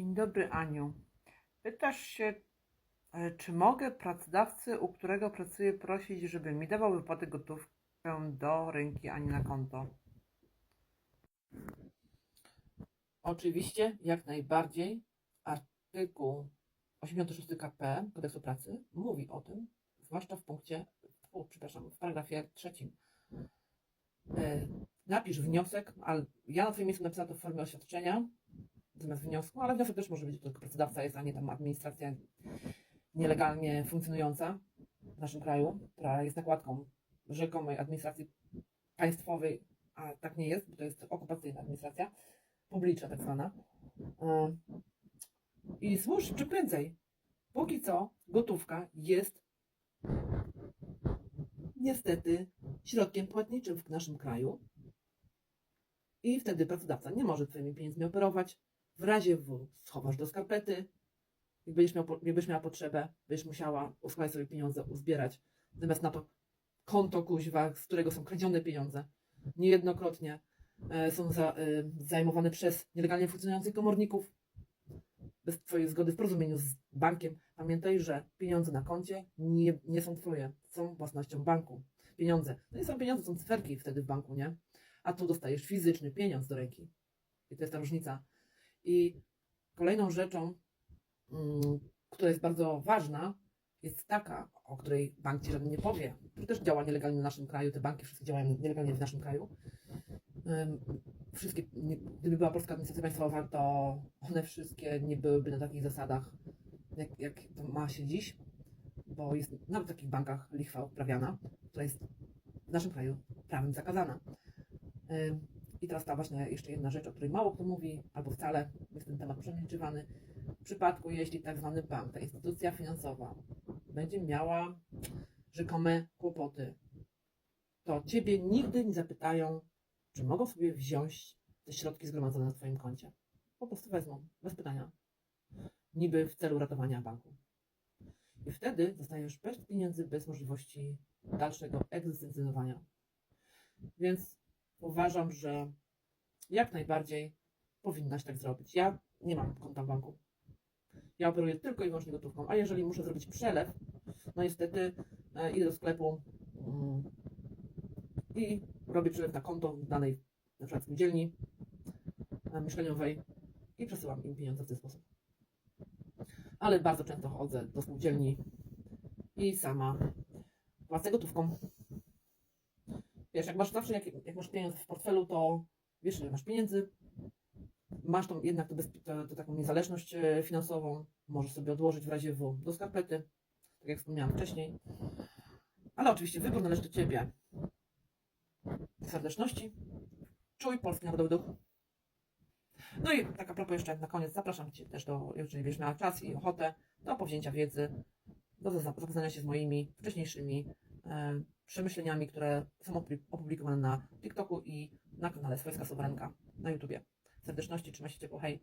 Dzień dobry, Aniu. Pytasz się, e, czy mogę pracodawcy, u którego pracuję, prosić, żeby mi dawał wypłatę gotówkę do ręki, a nie na konto? Oczywiście, jak najbardziej. Artykuł 86 KP Kodeksu Pracy mówi o tym, zwłaszcza w punkcie, u, przepraszam, w paragrafie trzecim. E, napisz wniosek, ale ja na Twoim miejscu napisałam to w formie oświadczenia zamiast wniosku, ale wniosek też może być, tylko pracodawca jest, a nie tam administracja nielegalnie funkcjonująca w naszym kraju, która jest nakładką rzekomej administracji państwowej, a tak nie jest, bo to jest okupacyjna administracja, publiczna tak zwana. E, I służ czym prędzej. Póki co gotówka jest niestety środkiem płatniczym w naszym kraju. I wtedy pracodawca nie może twoimi pieniędzmi operować. W razie W schowasz do skarpety. Jak będziesz, miał, miała potrzebę, będziesz musiała uschować sobie pieniądze, uzbierać. Zamiast na to konto kuźwa, z którego są kradzione pieniądze. Niejednokrotnie e, są za, e, zajmowane przez nielegalnie funkcjonujących komorników bez Twojej zgody w porozumieniu z bankiem. Pamiętaj, że pieniądze na koncie nie, nie są Twoje, są własnością banku. Pieniądze. No i są pieniądze, są cyferki wtedy w banku, nie? A tu dostajesz fizyczny pieniądz do ręki. I to jest ta różnica. I kolejną rzeczą, mm, która jest bardzo ważna, jest taka, o której bank Ci żaden nie powie, który też działa nielegalnie w naszym kraju, te banki wszystkie działają nielegalnie w naszym kraju. Wszystkie, gdyby była polska administracja państwowa, to one wszystkie nie byłyby na takich zasadach, jak, jak to ma się dziś, bo jest nawet w takich bankach lichwa uprawiana, która jest w naszym kraju prawem zakazana. I teraz ta właśnie jeszcze jedna rzecz, o której mało kto mówi, albo wcale jest ten temat przemilczywany. W przypadku, jeśli tak zwany bank, ta instytucja finansowa będzie miała rzekome kłopoty, to ciebie nigdy nie zapytają, czy mogą sobie wziąć te środki zgromadzone na twoim koncie. Po prostu wezmą, bez pytania. Niby w celu ratowania banku. I wtedy zostajesz bez pieniędzy, bez możliwości dalszego egzystencjonowania. Więc uważam, że jak najbardziej powinnaś tak zrobić. Ja nie mam konta w banku. Ja operuję tylko i wyłącznie gotówką. A jeżeli muszę zrobić przelew, no niestety e, idę do sklepu mm, i robię przelew na konto danej na przykład spółdzielni e, mieszkaniowej i przesyłam im pieniądze w ten sposób. Ale bardzo często chodzę do spółdzielni i sama płacę gotówką. Wiesz, jak masz zawsze, jak, jak masz pieniądze w portfelu, to wiesz, ile masz pieniędzy, masz tą jednak bezpie- tę- tę taką niezależność e, finansową, możesz sobie odłożyć w razie W do skarpety, tak jak wspomniałam wcześniej. Ale oczywiście wybór należy do Ciebie. Serdeczności, czuj polski narodowy duch. No i tak a propos jeszcze na koniec, zapraszam Cię też do, jeżeli będziesz miała czas i ochotę, do powzięcia wiedzy, do zapoznania się z moimi wcześniejszymi e, przemyśleniami, które są opublikowane na TikToku i na kanale Swojska Suwerenka na YouTubie. Serdeczności, trzymaj się ciepło, hej!